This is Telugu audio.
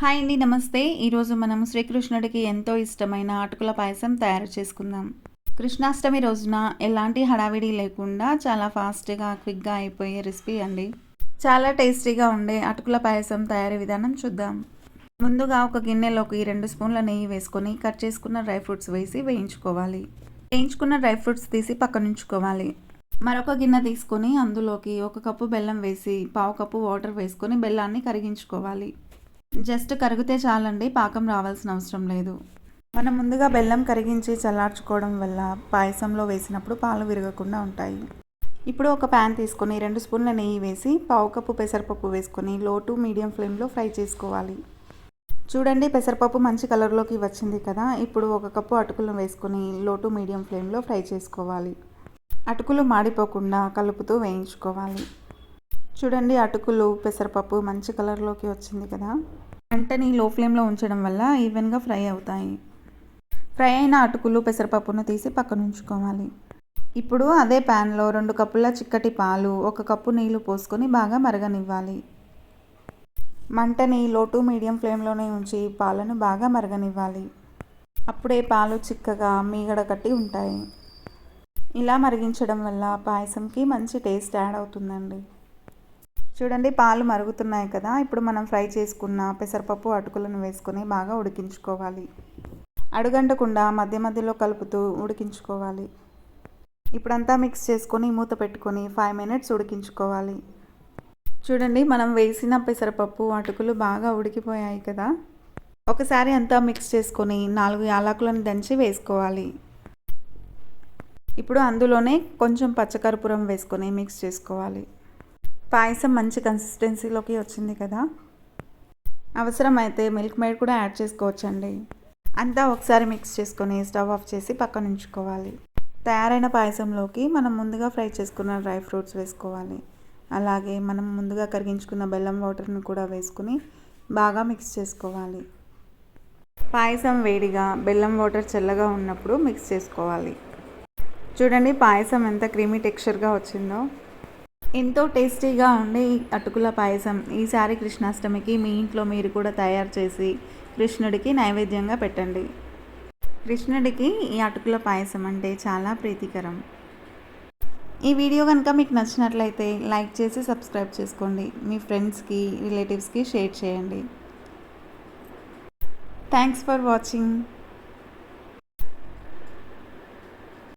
హాయ్ అండి నమస్తే. ఈరోజు మనం శ్రీకృష్ణుడికి ఎంతో ఇష్టమైన అటుకుల పాయసం తయారు చేసుకుందాం. కృష్ణాష్టమి రోజున ఎలాంటి హడావిడి లేకుండా చాలా ఫాస్ట్గా క్విక్గా అయిపోయే రెసిపీ అండి. చాలా టేస్టీగా ఉండే అటుకుల పాయసం తయారీ విధానం చూద్దాం. ముందుగా ఒక గిన్నెలోకి రెండు స్పూన్ల నెయ్యి వేసుకొని కట్ చేసుకున్న డ్రై ఫ్రూట్స్ వేసి వేయించుకోవాలి. వేయించుకున్న డ్రై ఫ్రూట్స్ తీసి పక్కనుంచుకోవాలి. మరొక గిన్నె తీసుకొని అందులోకి ఒక కప్పు బెల్లం వేసి పావు కప్పు వాటర్ వేసుకొని బెల్లాన్ని కరిగించుకోవాలి. జస్ట్ కరిగితే చాలండి పాకం రావాల్సిన అవసరం లేదు. మనం ముందుగా బెల్లం కరిగించి చల్లార్చుకోవడం వల్ల పాయసంలో వేసినప్పుడు పాలు విరగకుండా ఉంటాయి. ఇప్పుడు ఒక ప్యాన్ తీసుకొని రెండు స్పూన్ల నెయ్యి వేసి పావు కప్పు పెసరపప్పు వేసుకొని లో టు మీడియం ఫ్లేమ్లో ఫ్రై చేసుకోవాలి. చూడండి పెసరపప్పు మంచి కలర్లోకి వచ్చింది కదా. ఇప్పుడు ఒక కప్పు అటుకులు వేసుకొని లో టు మీడియం ఫ్లేమ్లో ఫ్రై చేసుకోవాలి. అటుకులు మాడిపోకుండా కలుపుతూ వేయించుకోవాలి. చూడండి అటుకులు పెసరపప్పు మంచి కలర్లోకి వచ్చింది కదా. వెంటనే లో ఫ్లేమ్లో ఉంచడం వల్ల ఈవెన్గా ఫ్రై అవుతాయి. ఫ్రై అయిన అటుకులు పెసరపప్పును తీసి పక్కన ఉంచుకోవాలి ఇప్పుడు అదే ప్యాన్లో రెండు కప్పుల చిక్కటి పాలు ఒక కప్పు నీళ్ళు పోసుకొని బాగా మరగనివ్వాలి. మంటని లో టు మీడియం ఫ్లేమ్లోనే ఉంచి పాలను బాగా మరగనివ్వాలి. అప్పుడే పాలు చిక్కగా మీగడ కట్టి ఉంటాయి. ఇలా మరిగించడం వల్ల పాయసంకి మంచి టేస్ట్ యాడ్ అవుతుందండి. చూడండి పాలు మరుగుతున్నాయి కదా. ఇప్పుడు మనం ఫ్రై చేసుకున్న పెసరపప్పు అటుకులను వేసుకొని బాగా ఉడికించుకోవాలి. అడుగంటకుండా మధ్య మధ్యలో కలుపుతూ ఉడికించుకోవాలి. ఇప్పుడంతా మిక్స్ చేసుకొని మూత పెట్టుకొని ఫైవ్ మినిట్స్ ఉడికించుకోవాలి. చూడండి మనం వేసిన పెసరపప్పు అటుకులు బాగా ఉడికిపోయాయి కదా. ఒకసారి అంతా మిక్స్ చేసుకొని నాలుగు యాలకులను దంచి వేసుకోవాలి. ఇప్పుడు అందులోనే కొంచెం పచ్చకర్పూరం వేసుకొని మిక్స్ చేసుకోవాలి. పాయసం మంచి కన్సిస్టెన్సీలోకి వచ్చింది కదా? అవసరమైతే మిల్క్ మేడ్ కూడా యాడ్ చేసుకోవచ్చండి. అంతా ఒకసారి మిక్స్ చేసుకొని స్టవ్ ఆఫ్ చేసి పక్కన ఉంచుకోవాలి. తయారైన పాయసంలోకి మనం ముందుగా ఫ్రై చేసుకున్న డ్రై ఫ్రూట్స్ వేసుకోవాలి. అలాగే మనం ముందుగా కరిగించుకున్న బెల్లం వాటర్ని కూడా వేసుకుని బాగా మిక్స్ చేసుకోవాలి. పాయసం వేడిగా బెల్లం వాటర్ చల్లగా ఉన్నప్పుడు మిక్స్ చేసుకోవాలి. చూడండి పాయసం ఎంత క్రీమీ టెక్స్చర్గా వచ్చిందో. ఎంతో టేస్టీగా ఉండే ఈ అటుకుల పాయసం. ఈసారి కృష్ణాష్టమికి మీ ఇంట్లో మీరు కూడా తయారు చేసి కృష్ణుడికి నైవేద్యంగా పెట్టండి. కృష్ణుడికి ఈ అటుకుల పాయసం అంటే చాలా ప్రీతికరం. ఈ వీడియో కనుక మీకు నచ్చినట్లయితే లైక్ చేసి సబ్స్క్రైబ్ చేసుకోండి. మీ ఫ్రెండ్స్కి రిలేటివ్స్కి షేర్ చేయండి. Thanks for watching.